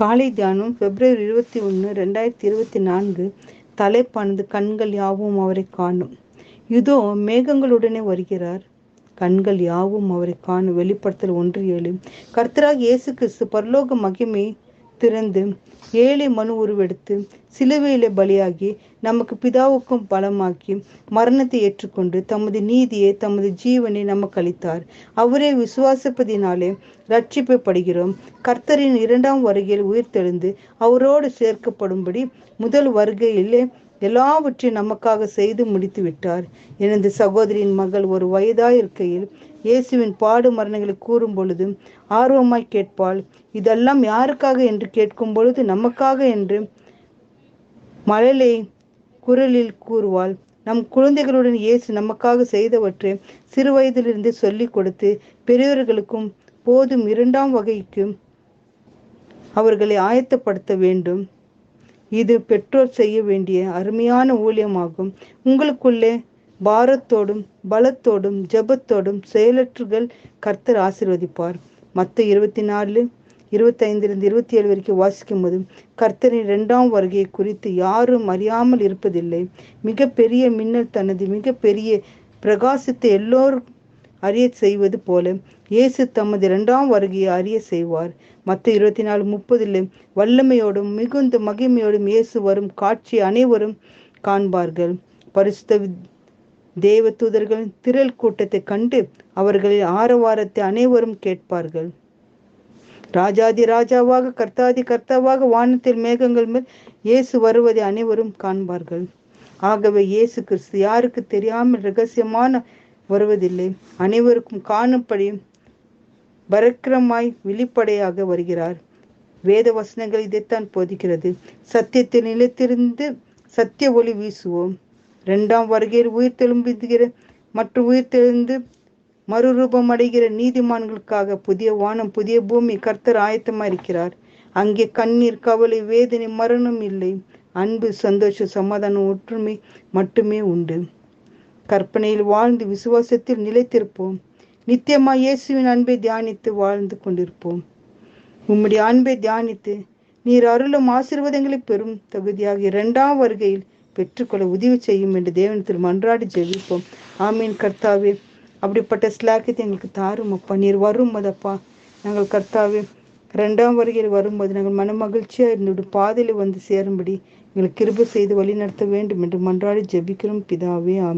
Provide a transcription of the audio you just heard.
காலை தியானம் பிப்ரவரி இருபத்தி ஒன்று ரெண்டாயிரத்தி இருபத்தி நான்கு தலைப்பானது கண்கள் யாவும் அவரை காணும். இதோ மேகங்களுடனே வருகிறார். கண்கள் யாவும் அவரை காணும். வெளிப்படுத்தல் ஒன்று ஏழு. கர்த்தராக இயேசு கிறிஸ்து பரலோக மகிமை திறந்து ஏழை மனு உருவெடுத்து சிலுவையிலே பலியாகி நமக்கு பிதாவுக்கும் பலமாக்கி மரணத்தை ஏற்றுக்கொண்டு தமது நீதியை தமது ஜீவனை நமக்கு அளித்தார். அவரே விசுவாசிப்பதினாலே ரட்சிப்பப்படுகிறோம் கர்த்தரின் இரண்டாம் வருகையில் உயிர்த்தெழுந்து அவரோடு சேர்க்கப்படும்படி முதல் வருகையிலே எல்லாவற்றையும் நமக்காக செய்து முடித்து விட்டார். எனது சகோதரியின் மகள் ஒரு வயதாய் இருக்கையில் இயேசுவின் பாடு மரணங்களை கூறும் பொழுது ஆர்வமாய் கேட்பாள் இதெல்லாம் யாருக்காக என்று கேட்கும் பொழுது நமக்காக என்று மழலை குரலில் கூறுவாள். நம் குழந்தைகளுடன் இயேசு நமக்காக செய்தவற்றை சிறு வயதிலிருந்து சொல்லிக் கொடுத்து பெரியவர்களுக்கும் போதும் இரண்டாம் வகைக்கும் அவர்களை ஆயத்தப்படுத்த வேண்டும். இது பெற்றோர் செய்ய வேண்டிய அருமையான ஊழியமாகும். உங்களுக்குள்ளே பாரத்தோடும் பலத்தோடும் ஜபத்தோடும் செயலற்றுகள் கர்த்தர் ஆசிர்வதிப்பார். மற்ற இருபத்தி நாலு இருபத்தைந்திலிருந்து இருபத்தி ஏழு வரைக்கும் வாசிக்கும் போது கர்த்தரின் இரண்டாம் வருகையை குறித்து யாரும் அறியாமல் இருப்பதில்லை. மிக பெரிய மின்னல் தனது மிக பெரிய பிரகாசத்தை எல்லோரும் அறிய செய்வது போல இயேசு தமது இரண்டாம் வருகையை அறிய செய்வார். மற்ற இருபத்தி நாலு முப்பதில் வல்லமையோடும் மிகுந்த மகிமையோடும் இயேசு வரும் காட்சி அனைவரும் காண்பார்கள். பரிசுத்த தேவ தூதர்கள் திரள் கூட்டத்தை கண்டு அவர்களின் ஆரவாரத்தை அனைவரும் கேட்பார்கள். ராஜாதி ராஜாவாக கர்த்தாதி கர்த்தாவாக வானத்தில் மேகங்கள் மேல் இயேசு வருவதை அனைவரும் காண்பார்கள். ஆகவே இயேசு கிறிஸ்து யாருக்கு தெரியாமல் ரகசியமான வருவதில்லை. அனைவருக்கும் காணும்படி பரக்கிரமாய் வெளிப்படையாக வருகிறார். வேத வசனங்கள் இதைத்தான் போதிக்கிறது. சத்தியத்தில் நிலைத்திருந்து சத்திய ஒளி வீசுவோம். இரண்டாம் வருகையில் உயிர் தெலும்புகிற மற்றும் உயிர் தெழுந்து மறுரூபம் அடைகிற நீதிமான்களுக்காக புதிய வானம் புதிய பூமி கர்த்தர் ஆயத்தமாக இருக்கிறார். அங்கே கண்ணீர் கவலை வேதனை மரணம் இல்லை. அன்பு சந்தோஷ சமாதானம் ஒற்றுமை மட்டுமே உண்டு. கற்பனையில் வாழ்ந்து விசுவாசத்தில் நிலைத்திருப்போம். நித்தியமா இயேசுவின் அன்பை தியானித்து வாழ்ந்து கொண்டிருப்போம். உம்முடைய அன்பை தியானித்து நீர் அருளும் ஆசீர்வாதங்களை பெறும் தகுதியாக இரண்டாம் வருகையில் பெற்றுக்கொள்ள உதவி செய்யும் என்று தேவனத்தில் மன்றாடி ஜெபிப்போம். ஆமீன். கர்த்தாவே அப்படிப்பட்ட ஸ்லாக்கியத்தை எங்களுக்கு தாரும் அப்பா. நீர் வரும்போதப்பா நாங்கள் கர்த்தாவே ரெண்டாம் வருகையில் வரும்போது நாங்கள் மன மகிழ்ச்சியாக இருந்துவிட்டு பாதையில் வந்து சேரும்படி எங்களுக்கு கிருப செய்து வழி நடத்த வேண்டும் என்று மன்றாடி ஜெபிக்கிறோம். பிதாவே ஆமீன்.